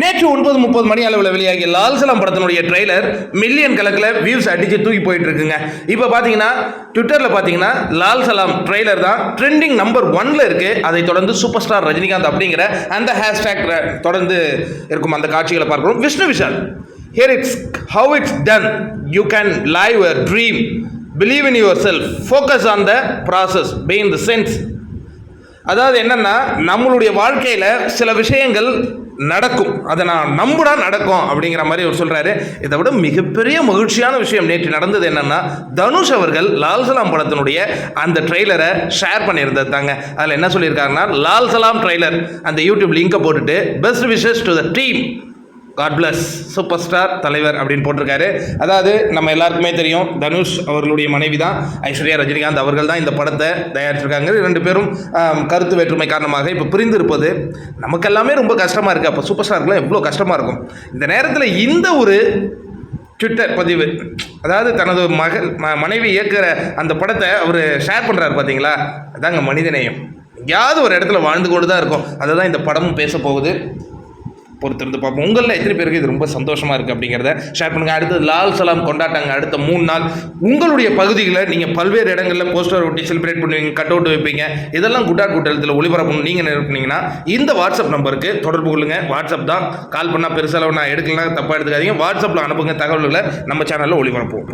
நேற்று ஒன்பது முப்பது மணி அளவில் வெளியாகிய லால் சலாம் படத்தினுடைய ட்ரெய்லர் மில்லியன் கணக்கில் வியூஸ் அடிச்சு தூக்கி போயிட்டு இருக்குங்க இப்போ பார்த்தீங்கன்னா ட்விட்டரில் பார்த்தீங்கன்னா லால் சலாம் ட்ரெய்லர் தான் ட்ரெண்டிங் நம்பர் ஒன்ல இருக்கு. அதை தொடர்ந்து சூப்பர் ஸ்டார் ரஜினிகாந்த் அப்படிங்கிற அந்த ஹேஷ்டேக் தொடர்ந்து இருக்கும் அந்த காட்சிகளை பார்க்கிறோம். Vishnu Vishal here it's how it's done you can live a dream believe in yourself focus on the process pain the sense அதாவது என்னன்னா நம்மளுடைய வாழ்க்கையில் சில விஷயங்கள் நடக்கும். அதை நான் நம்புனா நடக்கும் அப்படிங்கிற மாதிரி அவர் சொல்கிறாரு இதை விட மிகப்பெரிய மகிழ்ச்சியான விஷயம் நேற்று நடந்தது என்னன்னா தனுஷ் அவர்கள் லால் சலாம் படத்தினுடைய அந்த ட்ரெய்லரை ஷேர் பண்ணியிருந்தது தாங்க. அதில் என்ன சொல்லியிருக்காங்கன்னா லால் சலாம் ட்ரெய்லர் அந்த யூடியூப் லிங்கை போட்டுட்டு best wishes to the team god bless superstar தலைவர் அப்படின்னு போட்டிருக்காரு. அதாவது நம்ம எல்லாருக்குமே தெரியும் தனுஷ் அவர்களுடைய மனைவி தான் ஐஸ்வர்யா ரஜினிகாந்த் அவர்கள் தான் இந்த படத்தை தயாரிச்சிருக்காங்க ரெண்டு பேரும் கருத்து வேற்றுமை காரணமாக இப்போ பிரிந்து இருப்பது நமக்கெல்லாமே ரொம்ப கஷ்டமாக இருக்குது அப்போ சூப்பர் ஸ்டாருக்குலாம் எவ்வளோ கஷ்டமாக இருக்கும். இந்த நேரத்தில் இந்த ஒரு ட்விட்டர் பதிவு அதாவது தனது மகள் ம மனைவி இயக்குற அந்த படத்தை அவர் ஷேர் பண்ணுறாரு பார்த்தீங்களா அதாங்க மனிதநேயம். எங்கேயாவது ஒரு இடத்துல வாழ்ந்து கொண்டு தான் இருக்கும். அதை தான் இந்த படமும் பேச போகுது பொறுத்திருந்து பார்ப்போம். உங்களில் எத்தனை பேருக்கு இது ரொம்ப சந்தோஷமாக இருக்குது அப்படிங்கிறத ஷேர் பண்ணுங்கள் அடுத்தது லால் சலாம் கொண்டாட்டாங்க அடுத்த மூணு நாள். உங்களுடைய பகுதிகளை நீங்கள் பல்வேறு இடங்களில் போஸ்டர் ஒட்டி செலிப்ரேட் பண்ணுவீங்க கட் அவுட் வைப்பீங்க. இதெல்லாம் குட்டாட் கூட்டத்தில் ஒளிபரப்பணும் நீங்கள் நினைப்பீங்கன்னா இந்த வாட்ஸ்அப் நம்பருக்கு தொடர்பு கொள்ளுங்கள் வாட்ஸ்அப் தான். கால் பண்ணால் பெருசாக நான் எடுக்கலாம் தப்பாக எடுத்துக்காதீங்க. வாட்ஸ்அப்பில் அனுப்புங்க. தகவல்களை நம்ம சேனலில் ஒளிபரப்புவோம்.